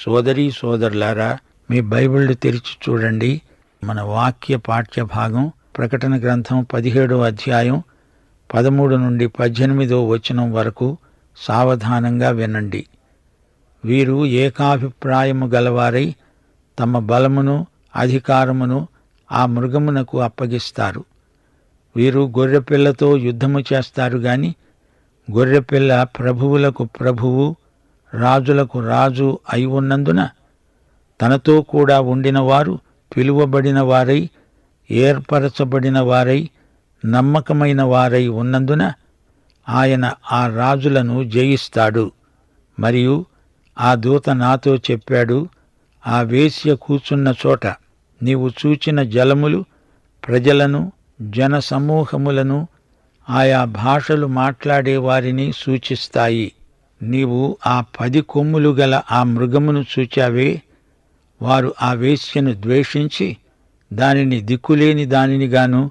సోదరి సోదరులారా మీ బైబిల్ తెరిచి చూడండి. మన వాక్య పాఠ్య భాగం ప్రకటన గ్రంథం పదిహేడో అధ్యాయం పదమూడు నుండి పద్దెనిమిదో వచనం వరకు సావధానంగా వినండి. వీరు ఏకాభిప్రాయము గలవారై తమ బలమును అధికారమును ఆ మృగమునకు అప్పగిస్తారు. వీరు గొర్రెపిల్లతో యుద్ధము చేస్తారు గాని గొర్రెపిల్ల ప్రభువులకు ప్రభువు రాజులకు రాజు అయి ఉన్నందున తనతో కూడా ఉండిన వారు పిలువబడిన వారై ఏర్పరచబడిన వారై నమ్మకమైన వారై ఉన్నందున ఆయన ఆ రాజులను జయిస్తాడు. మరియు ఆ దూత నాతో చెప్పాడు ఆ వేశ్య కూర్చున్న చోట నీవు చూచిన జలములు ప్రజలను జనసమూహములను ఆయా భాషలు మాట్లాడే వారిని సూచిస్తాయి. నీవు ఆ పది కొమ్ములు గల ఆ మృగమును చూచావే. వారు ఆ వేశ్యను ద్వేషించి దానిని దిక్కులేని దానినిగాను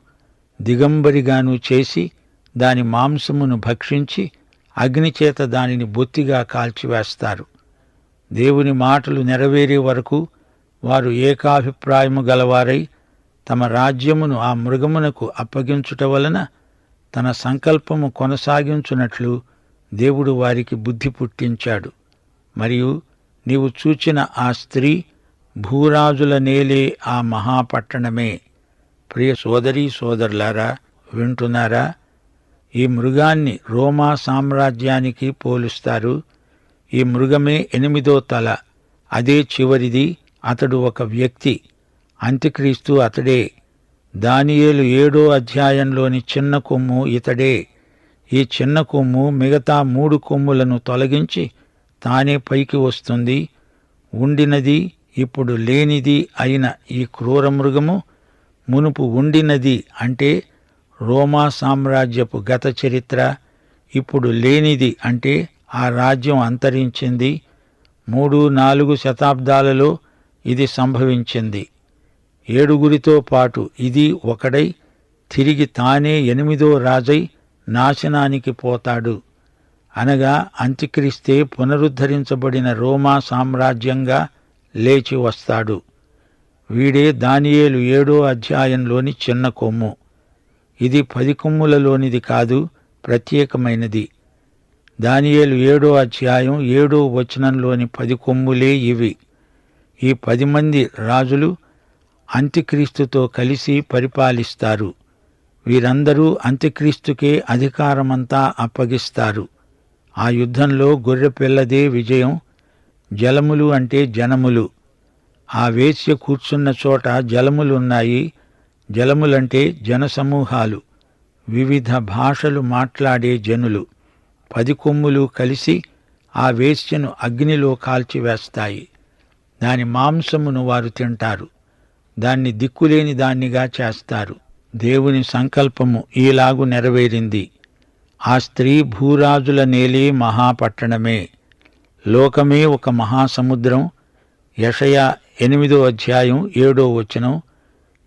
దిగంబరిగాను చేసి దాని మాంసమును భక్షించి అగ్నిచేత దానిని బొత్తిగా కాల్చివేస్తారు. దేవుని మాటలు నెరవేరే వరకు వారు ఏకాభిప్రాయము గలవారై తమ రాజ్యమును ఆ మృగమునకు అప్పగించుట వలన తన సంకల్పము కొనసాగించునట్లు దేవుడు వారికి బుద్ధి పుట్టించాడు. మరియు నీవు చూచిన ఆ స్త్రీ భూరాజుల నేలే ఆ మహాపట్టణమే. ప్రియ సోదరీ సోదరులారా వింటున్నారా? ఈ మృగాన్ని రోమా సామ్రాజ్యానికి పోలుస్తారు. ఈ మృగమే ఎనిమిదో తల. అదే చివరిది. అతడు ఒక వ్యక్తి. అంత్యక్రీస్తు అతడే. దానియేలు ఏడో అధ్యాయంలోని చిన్న కొమ్ము ఇతడే. ఈ చిన్న కొమ్ము మిగతా మూడు కొమ్ములను తొలగించి తానే పైకి వస్తుంది. ఉండినది ఇప్పుడు లేనిది అయిన ఈ క్రూర మృగము మునుపు ఉండినది అంటే రోమా సామ్రాజ్యపు గత చరిత్ర ఇప్పుడు లేనిది అంటే ఆ రాజ్యం అంతరించింది. మూడు నాలుగు శతాబ్దాలలో ఇది సంభవించింది. ఏడుగురితో పాటు ఇది ఒకడై తిరిగి తానే ఎనిమిదో రాజై నాశనానికి పోతాడు. అనగా అంత్యక్రిస్తే పునరుద్ధరించబడిన రోమా సామ్రాజ్యంగా లేచి వస్తాడు. వీడే దానియేలు ఏడో అధ్యాయంలోని చిన్న కొమ్ము. ఇది పది కొమ్ములలోనిది కాదు ప్రత్యేకమైనది. దానియేలు ఏడో అధ్యాయం ఏడో వచనంలోని పది కొమ్ములే ఇవి. ఈ పది మంది రాజులు అంత్యక్రీస్తుతో కలిసి పరిపాలిస్తారు. వీరందరూ అంత్యక్రీస్తుకే అధికారమంతా అప్పగిస్తారు. ఆ యుద్ధంలో గొర్రెపిల్లదే విజయం జలములు అంటే జనములు. ఆ వేశ్య కూర్చున్న చోట జలములున్నాయి జలములంటే జనసమూహాలు. వివిధ భాషలు మాట్లాడే జనులు. పది కొమ్ములు కలిసి ఆ వేశ్యను అగ్నిలో కాల్చివేస్తాయి. దాని మాంసమును వారు తింటారు. దాన్ని దిక్కులేని దాన్నిగా చేస్తారు. దేవుని సంకల్పము ఈలాగు నెరవేరింది. ఆ స్త్రీ భూరాజుల నేలి మహాపట్టణమే. లోకమే ఒక మహాసముద్రం. యషయ ఎనిమిదో అధ్యాయం ఏడో వచనం.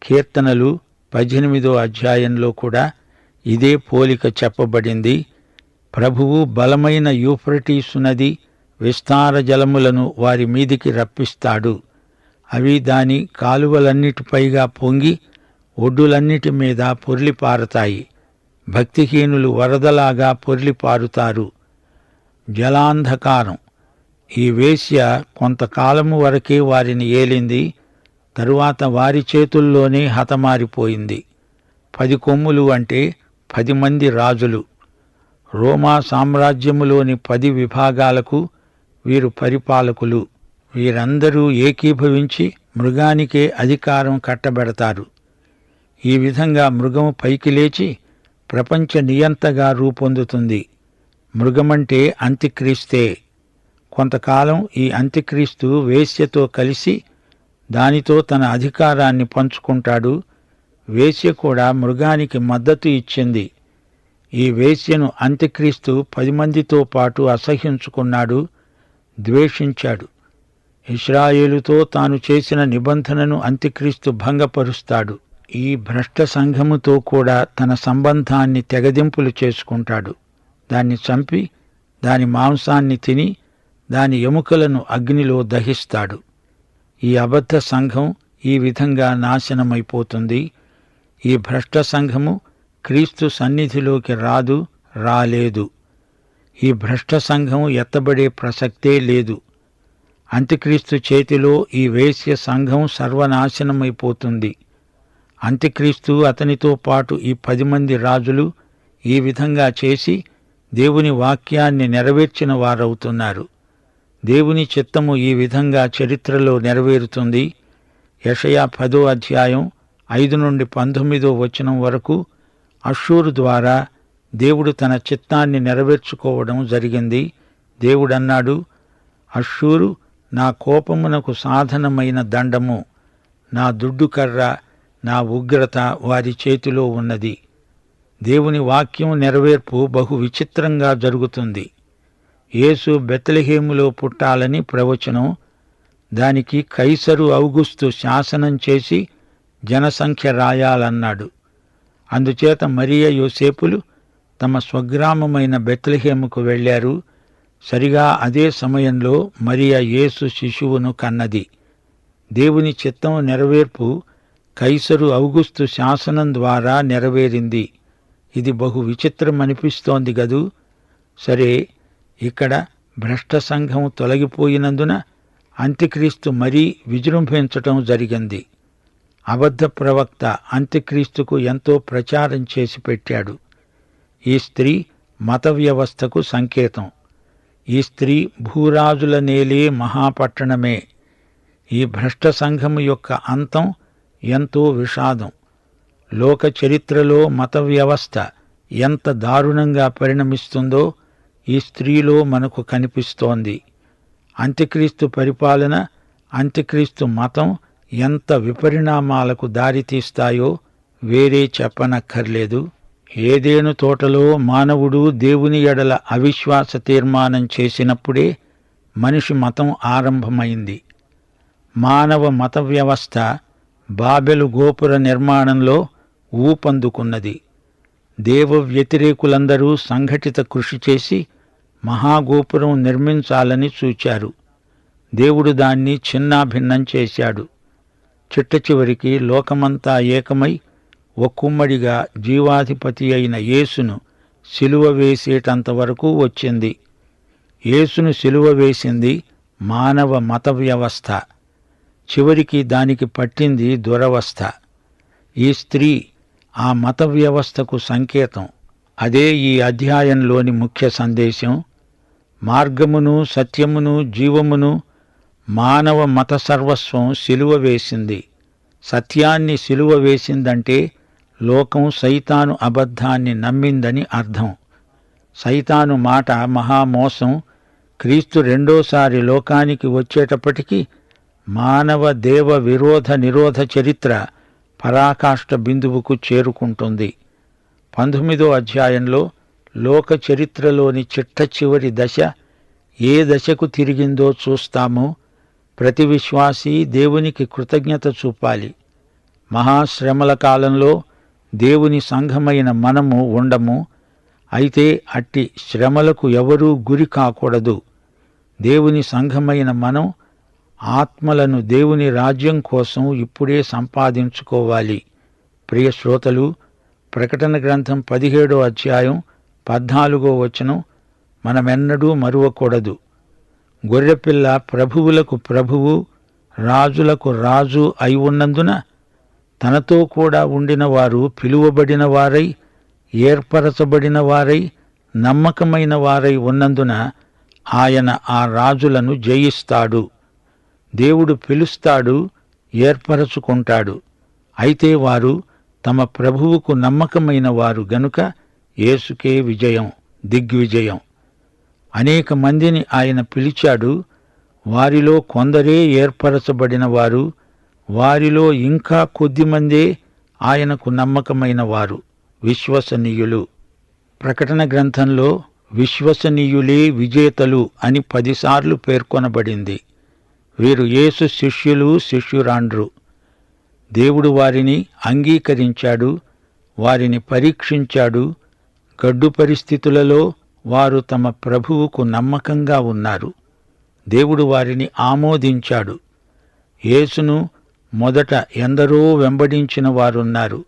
కీర్తనలు పద్దెనిమిదో అధ్యాయంలో కూడా ఇదే పోలిక చెప్పబడింది. ప్రభువు బలమైన యూఫ్రటీసు నది విస్తార జలములను వారి మీదికి రప్పిస్తాడు. అవి దాని కాలువలన్నిటిపైగా పొంగి ఒడ్డులన్నిటి మీద పొర్లిపారతాయి భక్తిహీనులు వరదలాగా పొర్లిపారుతారు జలాంధకారం. ఈ వేశ్య కొంతకాలము వరకే వారిని ఏలింది. తరువాత వారి చేతుల్లోనే హతమారిపోయింది. పది కొమ్ములు అంటే పది మంది రాజులు. రోమా సామ్రాజ్యములోని పది విభాగాలకు వీరు పరిపాలకులు. వీరందరూ ఏకీభవించి మృగానికే అధికారం కట్టబెడతారు. ఈ విధంగా మృగము పైకి లేచి ప్రపంచ నియంతగా రూపొందుతుంది. మృగమంటే అంత్యక్రీస్తే. కొంతకాలం ఈ అంత్యక్రీస్తు వేశ్యతో కలిసి దానితో తన అధికారాన్ని పంచుకుంటాడు. వేశ్య కూడా మృగానికి మద్దతు ఇచ్చింది. ఈ వేశ్యను అంత్యక్రీస్తు పది మందితో పాటు అసహ్యించుకున్నాడు ద్వేషించాడు. ఇస్రాయేలుతో తాను చేసిన నిబంధనను అంత్యక్రీస్తు భంగపరుస్తాడు. ఈ భ్రష్ట సంఘముతో కూడా తన సంబంధాన్ని తెగదింపులు చేసుకుంటాడు. దాన్ని చంపి దాని మాంసాన్ని తిని దాని ఎముకలను అగ్నిలో దహిస్తాడు. ఈ అబద్ధ సంఘం ఈ విధంగా నాశనమైపోతుంది. ఈ భ్రష్ట సంఘము క్రీస్తు సన్నిధిలోకి రాదు రాలేదు. ఈ భ్రష్ట సంఘం ఎత్తబడే ప్రసక్తే లేదు. అంత్యక్రీస్తు చేతిలో ఈ వేశ్య సంఘం సర్వనాశనమైపోతుంది. అంత్యక్రీస్తు అతనితో పాటు ఈ పది మంది రాజులు ఈ విధంగా చేసి దేవుని వాక్యాన్ని నెరవేర్చిన వారవుతున్నారు. దేవుని చిత్తము ఈ విధంగా చరిత్రలో నెరవేరుతుంది. యషయా పదో అధ్యాయం ఐదు నుండి పంతొమ్మిదో వచనం వరకు అషూరు ద్వారా దేవుడు తన చిత్తాన్ని నెరవేర్చుకోవడం జరిగింది. దేవుడన్నాడు అషూరు నా కోపమునకు సాధనమైన దండము నా దుడ్డు కర్ర నా ఉగ్రత వారి చేతిలో ఉన్నది. దేవుని వాక్యం నెరవేర్పు బహు విచిత్రంగా జరుగుతుంది. యేసు బెత్లహేములో పుట్టాలని ప్రవచనం దానికి కైసరు అవుగుస్తు శాసనం చేసి జనసంఖ్య రాయాలన్నాడు. అందుచేత మరియ యోసేపులు తమ స్వగ్రామమైన బెత్లహేముకు వెళ్ళారు సరిగా అదే సమయంలో మరియ యేసు శిశువును కన్నది. దేవుని చిత్తం నెరవేర్పు కైసరు ఔగుస్తు శాసనం ద్వారా నెరవేరింది. ఇది బహు విచిత్రమనిపిస్తోంది గదు. సరే ఇక్కడ భ్రష్ట సంఘం తొలగిపోయినందున అంత్యక్రీస్తు మరీ విజృంభించటం జరిగింది. అబద్ధ ప్రవక్త అంత్యక్రీస్తుకు ఎంతో ప్రచారం చేసి పెట్టాడు. ఈ స్త్రీ మత వ్యవస్థకు సంకేతం. ఈ స్త్రీ భూరాజుల నేలే మహాపట్టణమే. ఈ భ్రష్ట సంఘము యొక్క అంతం ఎంతో విషాదం. లోక చరిత్రలో మత వ్యవస్థ ఎంత దారుణంగా పరిణమిస్తుందో ఈ స్త్రీలో మనకు కనిపిస్తోంది. అంత్యక్రీస్తు పరిపాలన అంత్యక్రీస్తు మతం ఎంత విపరిణామాలకు దారితీస్తాయో వేరే చెప్పనక్కర్లేదు. ఏదేను తోటలో మానవుడు దేవుని ఎడల అవిశ్వాస తీర్మానం చేసినప్పుడే మనిషి మతం ఆరంభమైంది. మానవ మత వ్యవస్థ బాబెలు గోపుర నిర్మాణంలో ఊపందుకున్నది. దేవ వ్యతిరేకులందరూ సంఘటిత కృషి చేసి మహాగోపురం నిర్మించాలని చూచారు. దేవుడు దాన్ని చిన్నాభిన్నం చేశాడు. చిట్ట చివరికి లోకమంతా ఏకమై ఒక్కుమ్మడిగా జీవాధిపతి అయిన యేసును సిలువ వేసేటంత వరకు వచ్చింది. యేసును సిలువ వేసింది మానవ మత వ్యవస్థ చివరికి దానికి పట్టింది దురవస్థ. ఈ స్త్రీ ఆ మత వ్యవస్థకు సంకేతం. అదే ఈ అధ్యాయంలోని ముఖ్య సందేశం. మార్గమును సత్యమును జీవమును మానవ మత సర్వస్వం సిలువ వేసింది. సత్యాన్ని సిలువ వేసిందంటే లోకం సైతాను అబద్ధాన్ని నమ్మిందని అర్థం. సైతాను మాట మహామోసం క్రీస్తు రెండోసారి లోకానికి వచ్చేటప్పటికీ మానవ దేవ విరోధ నిరోధ చరిత్ర పరాకాష్ట బిందువుకు చేరుకుంటుంది. పంతొమ్మిదో అధ్యాయంలో లోక చరిత్రలోని చిట్ట చివరి దశ ఏ దశకు తిరిగిందో చూస్తామో. ప్రతి విశ్వాసీ దేవునికి కృతజ్ఞత చూపాలి. మహాశ్రమల కాలంలో దేవుని సంఘమైన మనము ఉండము. అయితే అట్టి శ్రమలకు ఎవరూ గురి కాకూడదు. దేవుని సంఘమైన మనం ఆత్మలను దేవుని రాజ్యం కోసం ఇప్పుడే సంపాదించుకోవాలి. ప్రియ శ్రోతలు ప్రకటన గ్రంథం పదిహేడో అధ్యాయం పద్నాలుగో వచనం మనమెన్నడూ మరువకూడదు. గొర్రెపిల్ల ప్రభువులకు ప్రభువు రాజులకు రాజు అయి ఉన్నందున తనతో కూడా ఉండిన వారు పిలువబడిన వారై ఏర్పరచబడిన వారై నమ్మకమైన వారై ఉన్నందున ఆయన ఆ రాజులను జయిస్తాడు. దేవుడు పిలుస్తాడు ఏర్పరచుకుంటాడు. అయితే వారు తమ ప్రభువుకు నమ్మకమైన వారు గనుక యేసుకే విజయం దిగ్విజయం. అనేక మందిని ఆయన పిలిచాడు వారిలో కొందరే ఏర్పరచబడిన వారు వారిలో ఇంకా కొద్దిమందే ఆయనకు నమ్మకమైన వారు విశ్వసనీయులు. ప్రకటన గ్రంథంలో విశ్వసనీయులే విజేతలు అని పదిసార్లు పేర్కొనబడింది. వీరు యేసు శిష్యులు శిష్యురాండ్రు. దేవుడు వారిని అంగీకరించాడు వారిని పరీక్షించాడు గడ్డు పరిస్థితులలో వారు తమ ప్రభువుకు నమ్మకంగా ఉన్నారు. దేవుడు వారిని ఆమోదించాడు. యేసును మొదట ఎందరో వెంబడించిన వారున్నారు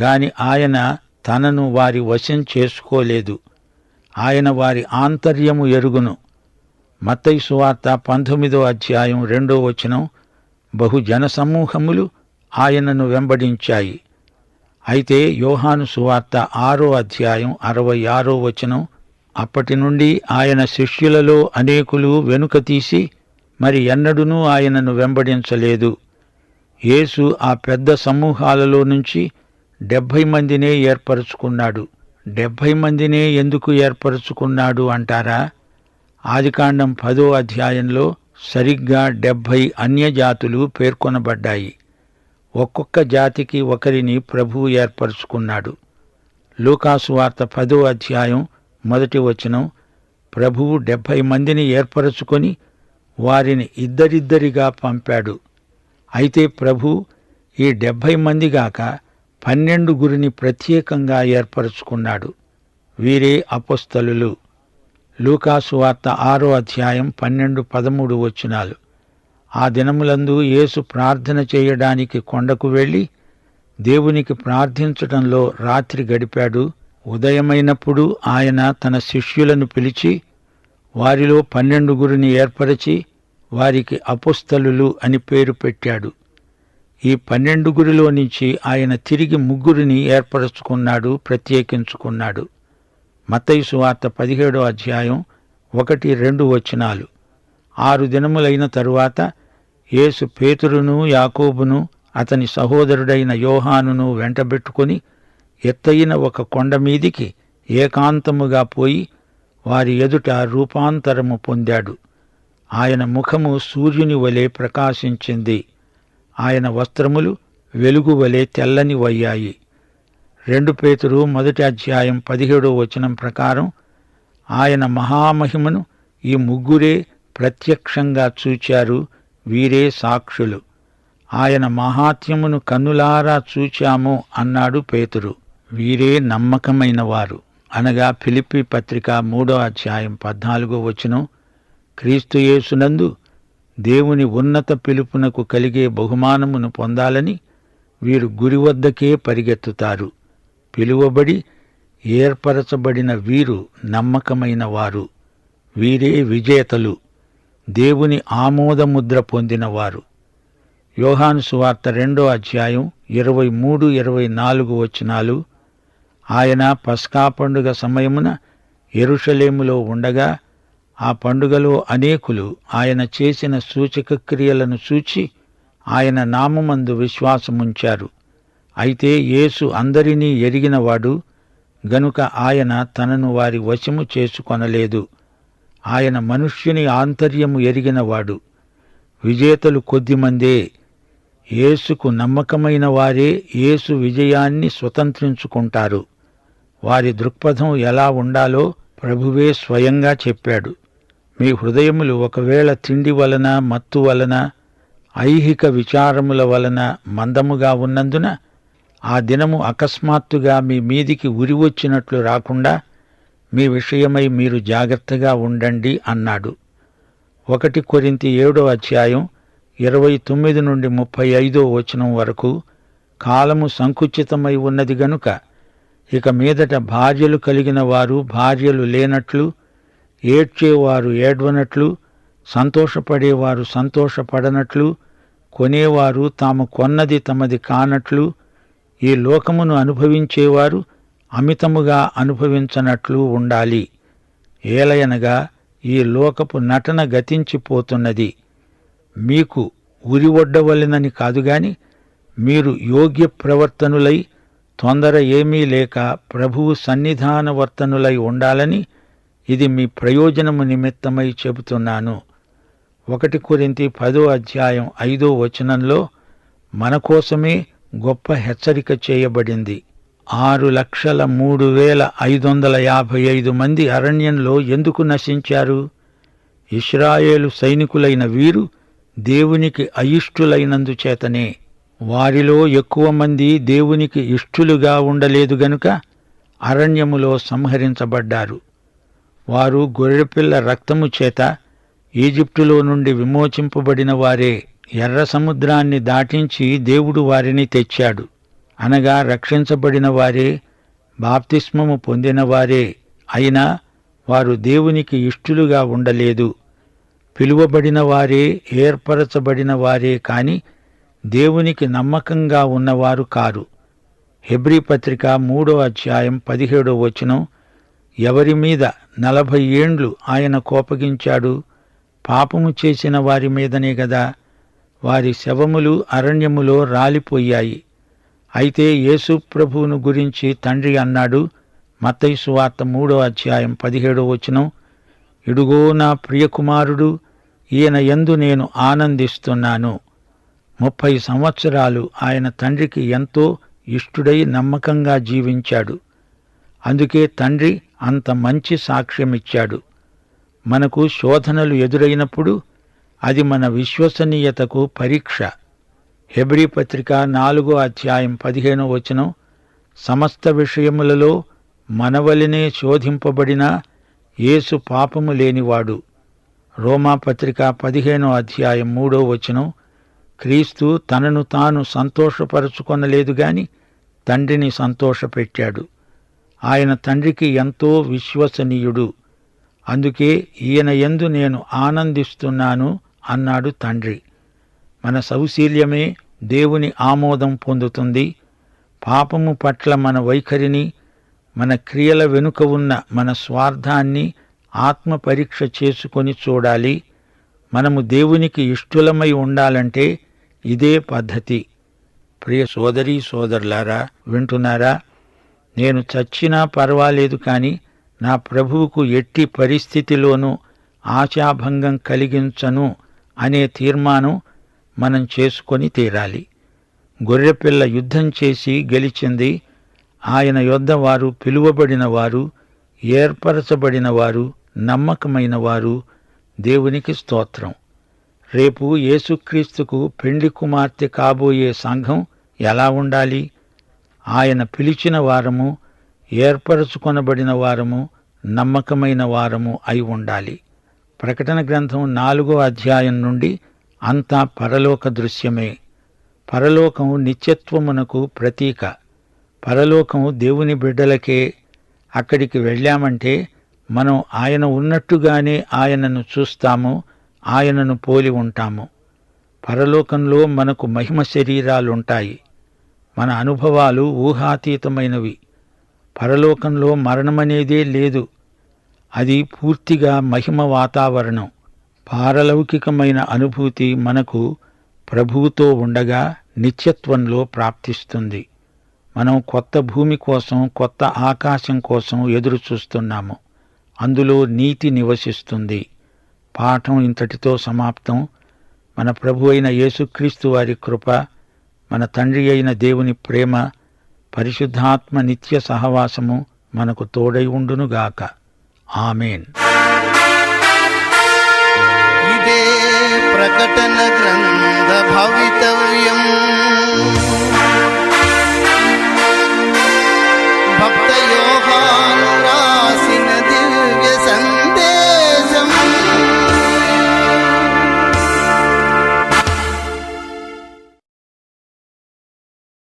గాని ఆయన తనను వారి వశం చేసుకోలేదు. ఆయన వారి ఆంతర్యము ఎరుగును. మత్తయి సువార్త పంతొమ్మిదో అధ్యాయం రెండో వచనం బహు జనసమూహములు ఆయనను వెంబడించాయి. అయితే యోహాను సువార్త ఆరో అధ్యాయం అరవై ఆరో వచనం అప్పటి నుండి ఆయన శిష్యులలో అనేకులు వెనుక తీసి మరి ఎన్నడూనూ ఆయనను వెంబడించలేదు. యేసు ఆ పెద్ద సమూహాలలో నుంచి డెబ్భై మందినే ఏర్పరచుకున్నాడు. డెబ్భై మందినే ఎందుకు ఏర్పరచుకున్నాడు అంటారా? ఆదికాండం పదో అధ్యాయంలో సరిగ్గా డెబ్భై అన్యజాతులు పేర్కొనబడ్డాయి. ఒక్కొక్క జాతికి ఒకరిని ప్రభువు ఏర్పరుచుకున్నాడు. లూకాసువార్త పదో అధ్యాయం మొదటి వచనం ప్రభువు డెబ్భై మందిని ఏర్పరచుకొని వారిని ఇద్దరిద్దరిగా పంపాడు. అయితే ప్రభు ఈ డెబ్భై మందిగాక పన్నెండు గురిని ప్రత్యేకంగా ఏర్పరచుకున్నాడు. వీరే అపొస్తలులు. లూకాసు వార్త ఆరో అధ్యాయం పన్నెండు పదమూడు వచ్చినాలు ఆ దినములందు యేసు ప్రార్థన చేయడానికి కొండకు వెళ్ళి దేవునికి ప్రార్థించటంలో రాత్రి గడిపాడు. ఉదయమైనప్పుడు ఆయన తన శిష్యులను పిలిచి వారిలో పన్నెండుగురిని ఏర్పరచి వారికి అపుస్తలులు అని పేరు పెట్టాడు. ఈ పన్నెండుగురిలో నుంచి ఆయన తిరిగి ముగ్గురిని ఏర్పరచుకున్నాడు ప్రత్యేకించుకున్నాడు. మత్తయి వార్త పదిహేడో అధ్యాయం ఒకటి రెండు వచనాలు. ఆరు దినములైన తరువాత యేసు పేతురును యాకోబును అతని సహోదరుడైన యోహానును వెంటబెట్టుకొని ఎత్తయిన ఒక కొండ మీదికి ఏకాంతముగా పోయి వారి ఎదుట రూపాంతరము పొందాడు. ఆయన ముఖము సూర్యుని వలె ప్రకాశించింది. ఆయన వస్త్రములు వెలుగు వలె తెల్లని వయ్యాయి. రెండు పేతురు మొదటి అధ్యాయం పదిహేడో వచనం ప్రకారం ఆయన మహామహిమను ఈ ముగ్గురే ప్రత్యక్షంగా చూచారు వీరే సాక్షులు. ఆయన మహాత్యమును కన్నులారా చూచాము అన్నాడు పేతురు. వీరే నమ్మకమైన వారు. అనగా ఫిలిప్పి పత్రిక మూడో అధ్యాయం పద్నాలుగో వచనం క్రీస్తు యేసునందు దేవుని ఉన్నత పిలుపునకు కలిగే బహుమానమును పొందాలని వీరు గురి వద్దకే పరిగెత్తుతారు. పిలువబడి ఏర్పరచబడిన వీరు నమ్మకమైన వారు. వీరే విజేతలు. దేవుని ఆమోదముద్ర పొందినవారు యోహాను సువార్త రెండో అధ్యాయం ఇరవై మూడు ఇరవై నాలుగు వచనాలు. ఆయన పస్కా పండుగ సమయమున ఎరుషలేములో ఉండగా ఆ పండుగలో అనేకులు ఆయన చేసిన సూచక క్రియలను చూచి ఆయన నామమందు విశ్వాసముంచారు. అయితే యేసు అందరినీ ఎరిగినవాడు గనుక ఆయన తనను వారి వశము చేసుకొనలేదు. ఆయన మనుష్యుని ఆంతర్యము ఎరిగినవాడు విజేతలు కొద్దిమందే. యేసుకు నమ్మకమైన వారే యేసు విజయాన్ని స్వతంత్రించుకుంటారు. వారి దృక్పథం ఎలా ఉండాలో ప్రభువే స్వయంగా చెప్పాడు. మీ హృదయములు ఒకవేళ తిండి వలన మత్తు వలన ఐహిక విచారముల వలన మందముగా ఉన్నందున ఆ దినము అకస్మాత్తుగా మీ మీదికి ఉరి వచ్చినట్లు రాకుండా మీ విషయమై మీరు జాగ్రత్తగా ఉండండి అన్నాడు. ఒకటి కొరింతి ఏడో అధ్యాయం ఇరవై తొమ్మిది నుండి ముప్పై ఐదో వచనం వరకు కాలము సంకుచితమై ఉన్నది గనుక ఇక మీదట భార్యలు కలిగిన వారు భార్యలు లేనట్లు ఏడ్చేవారు ఏడ్వనట్లు సంతోషపడేవారు సంతోషపడనట్లు కొనేవారు తాము కొన్నది తమది కానట్లు ఈ లోకమును అనుభవించేవారు అమితముగా అనుభవించనట్లు ఉండాలి. ఏలయనగా ఈ లోకపు నటన గతించిపోతున్నది. మీకు ఉరి ఒడ్డవలెనని కాదుగాని మీరు యోగ్య ప్రవర్తనులై తొందర ఏమీ లేక ప్రభువు సన్నిధాన వర్తనులై ఉండాలని ఇది మీ ప్రయోజనము నిమిత్తమై చెబుతున్నాను. ఒకటి కొరింతి పదో అధ్యాయం ఐదో వచనంలో మన కోసమే గొప్ప హెచ్చరిక చేయబడింది. ఆరు లక్షల మూడు వేల ఐదు వందల యాభై ఐదు మంది అరణ్యంలో ఎందుకు నశించారు? ఇస్రాయేలు సైనికులైన వీరు దేవునికి అయిష్టులైనందుచేతనే. వారిలో ఎక్కువ మంది దేవునికి ఇష్టులుగా ఉండలేదు గనుక అరణ్యములో సంహరించబడ్డారు. వారు గొర్రెపిల్ల రక్తము చేత ఈజిప్టులో నుండి విమోచింపబడిన వారే. ఎర్ర సముద్రాన్ని దాటించి దేవుడు వారిని తెచ్చాడు. అనగా రక్షించబడిన వారే బాప్తిస్మము పొందినవారే అయినా వారు దేవునికి ఇష్టులుగా ఉండలేదు. పిలువబడిన వారే ఏర్పరచబడిన వారే కాని దేవునికి నమ్మకంగా ఉన్నవారు కారు. హెబ్రీ పత్రిక మూడో అధ్యాయం పదిహేడో వచనం ఎవరి మీద నలభై ఏండ్లు ఆయన కోపగించాడు పాపము చేసిన వారి మీదనే గదా వారి శవములు అరణ్యములో రాలిపోయాయి. అయితే యేసుప్రభువును గురించి తండ్రి అన్నాడు మత్తయి సువార్త మూడో అధ్యాయం పదిహేడో వచనం ఇడుగో నా ప్రియకుమారుడు ఈయన ఎందు నేను ఆనందిస్తున్నాను. ముప్పై సంవత్సరాలు ఆయన తండ్రికి ఎంతో ఇష్టుడై నమ్మకంగా జీవించాడు. అందుకే తండ్రి అంత మంచి సాక్ష్యమిచ్చాడు. మనకు శోధనలు ఎదురైనప్పుడు అది మన విశ్వసనీయతకు పరీక్ష. హెబ్రీ పత్రిక నాలుగో అధ్యాయం పదిహేనో వచనం సమస్త విషయములలో మనవలినే శోధింపబడిన యేసు పాపము లేనివాడు. రోమా పత్రిక పదిహేనో అధ్యాయం మూడో వచనం క్రీస్తు తనను తాను సంతోషపరచుకొనలేదు గాని తండ్రిని సంతోషపెట్టాడు. ఆయన తండ్రికి ఎంతో విశ్వసనీయుడు. అందుకే ఈయన ఎందు నేను ఆనందిస్తున్నాను అన్నాడు తండ్రి. మన సౌశీల్యమే దేవుని ఆమోదం పొందుతుంది. పాపము పట్ల మన వైఖరిని మన క్రియల వెనుక ఉన్న మన స్వార్థాన్ని ఆత్మ పరీక్ష చేసుకొని చూడాలి. మనము దేవునికి ఇష్టులమై ఉండాలంటే ఇదే పద్ధతి. ప్రియ సోదరీ సోదరులారా వింటున్నారా? నేను చచ్చినా పర్వాలేదు కాని నా ప్రభువుకు ఎట్టి పరిస్థితిలోనూ ఆశాభంగం కలిగించను అనే తీర్మానం మనం చేసుకొని తీరాలి. గొర్రెపిల్ల యుద్ధం చేసి గెలిచింది. ఆయన యొద్ద వారు పిలువబడిన వారు ఏర్పరచబడిన వారు నమ్మకమైన వారు. దేవునికి స్తోత్రం. రేపు యేసుక్రీస్తుకు పెండి కుమార్తె కాబోయే సంఘం ఎలా ఉండాలి? ఆయన పిలిచిన వారము ఏర్పరచుకొనబడిన వారము నమ్మకమైన వారము అయి ఉండాలి. ప్రకటన గ్రంథం నాలుగో అధ్యాయం నుండి అంతా పరలోక దృశ్యమే. పరలోకం నిత్యత్వమునకు ప్రతీక. పరలోకం దేవుని బిడ్డలకే అక్కడికి వెళ్ళామంటే మనం ఆయన ఉన్నట్టుగానే ఆయనను చూస్తాము ఆయనను పోలి ఉంటాము. పరలోకంలో మనకు మహిమ శరీరాలుంటాయి. మన అనుభవాలు ఊహాతీతమైనవి. పరలోకంలో మరణమనేదే లేదు. అది పూర్తిగా మహిమ వాతావరణం. పారలౌకికమైన అనుభూతి మనకు ప్రభువుతో ఉండగా నిత్యత్వంలో ప్రాప్తిస్తుంది. మనం కొత్త భూమి కోసం కొత్త ఆకాశం కోసం ఎదురు చూస్తున్నాము అందులో నీతి నివసిస్తుంది. పాఠం ఇంతటితో సమాప్తం. మన ప్రభు అయిన యేసుక్రీస్తు వారి కృప మన తండ్రి అయిన దేవుని ప్రేమ పరిశుద్ధాత్మ నిత్య సహవాసము మనకు తోడై ఉండునుగాక. ఆమెన్. ఇదే ప్రకటన గ్రంథ భవితవ్యం.